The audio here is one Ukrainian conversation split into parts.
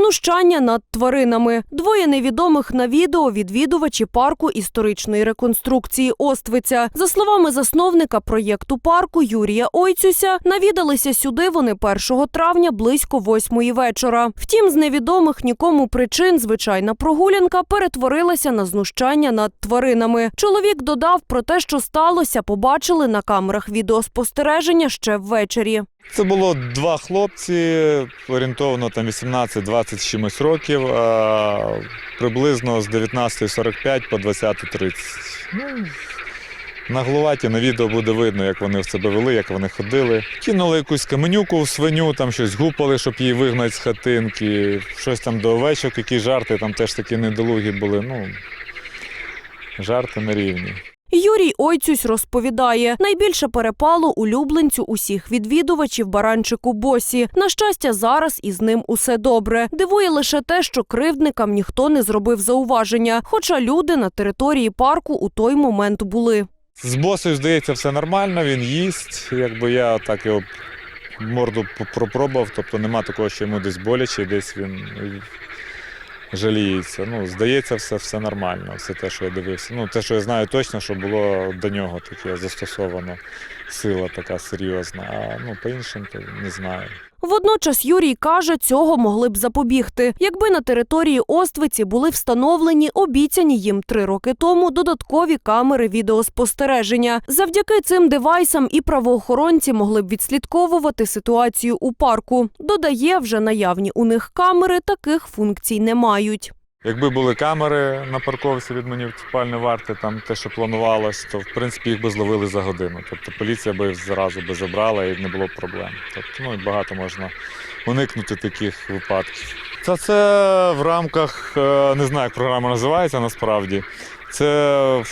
Знущання над тваринами. Двоє невідомих на відео відвідувачі парку історичної реконструкції Оствиця. За словами засновника проєкту парку Юрія Ойцюся, навідалися сюди вони 1 травня близько восьмої вечора. Втім, з невідомих нікому причин звичайна прогулянка перетворилася на знущання над тваринами. Чоловік додав про те, що сталося, побачили на камерах відеоспостереження ще ввечері. Це було два хлопці, орієнтовно там 18-20 чимось років, а приблизно з 19.45 по 20.30. Ну, наглуваті на відео буде видно, як вони в себе вели, як вони ходили. Кинули якусь каменюку в свиню, там щось гупали, щоб її вигнати з хатинки, щось там до овечок, які жарти, там теж такі недолугі були. Ну, жарти на рівні. Юрій Ойцюсь розповідає, найбільше перепало улюбленцю усіх відвідувачів баранчику Босі. На щастя, зараз із ним усе добре. Дивує лише те, що кривдникам ніхто не зробив зауваження, хоча люди на території парку у той момент були. З босою, здається, все нормально, він їсть. Якби я так його морду пропробував, тобто нема такого, що йому десь боляче, десь він жаліється. Ну, здається, все, все нормально, все те, що я дивився. Ну, те, що я знаю точно, що було до нього таке застосовано сила така серйозна. А ну, по іншим то не знаю. Водночас Юрій каже, цього могли б запобігти, якби на території Оствиці були встановлені обіцяні їм три роки тому додаткові камери відеоспостереження. Завдяки цим девайсам і правоохоронці могли б відслідковувати ситуацію у парку. Додає, вже наявні у них камери таких функцій не мають. Якби були камери на парковці від муніципальної варти, там те, що планувалось, то в принципі їх би зловили за годину. Тобто поліція би зразу би забрала і не було проблем. Тобто, ну багато можна уникнути таких випадків. Та це в рамках е, не знаю, як програма називається насправді. Це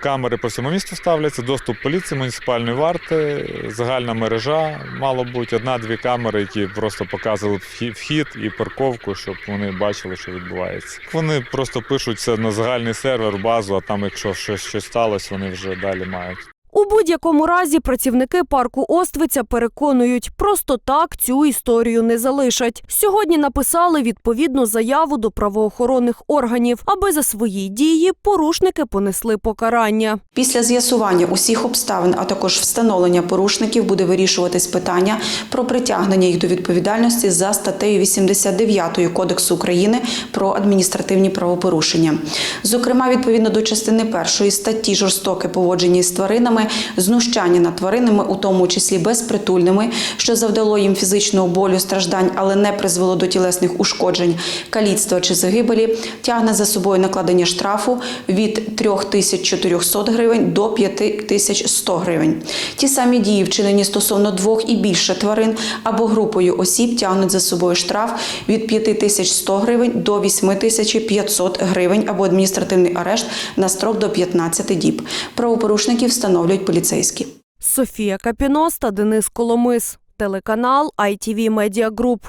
камери по всьому місту ставляться, доступ поліції, муніципальної варти, загальна мережа, мало бути одна-дві камери, які просто показували вхід- і парковку, щоб вони бачили, що відбувається. Вони просто пишуть це на загальний сервер, базу, а там, якщо щось, щось сталося, вони вже далі мають. У будь-якому разі працівники парку Оствиця переконують, просто так цю історію не залишать. Сьогодні написали відповідну заяву до правоохоронних органів, аби за свої дії порушники понесли покарання. Після з'ясування усіх обставин, а також встановлення порушників, буде вирішуватись питання про притягнення їх до відповідальності за статтею 89 Кодексу України про адміністративні правопорушення. Зокрема, відповідно до частини першої статті жорстоке поводження із тваринами, знущання над тваринами, у тому числі безпритульними, що завдало їм фізичного болю, страждань, але не призвело до тілесних ушкоджень, каліцтва чи загибелі, тягне за собою накладення штрафу від 3400 гривень до 5100 гривень. Ті самі дії, вчинені стосовно двох і більше тварин або групою осіб, тягнуть за собою штраф від 5100 гривень до 8500 гривень або адміністративний арешт на строк до 15 діб. Правопорушників встановлюють поліцейські. Софія Капіноста, Денис Коломис, телеканал ITV Media Group.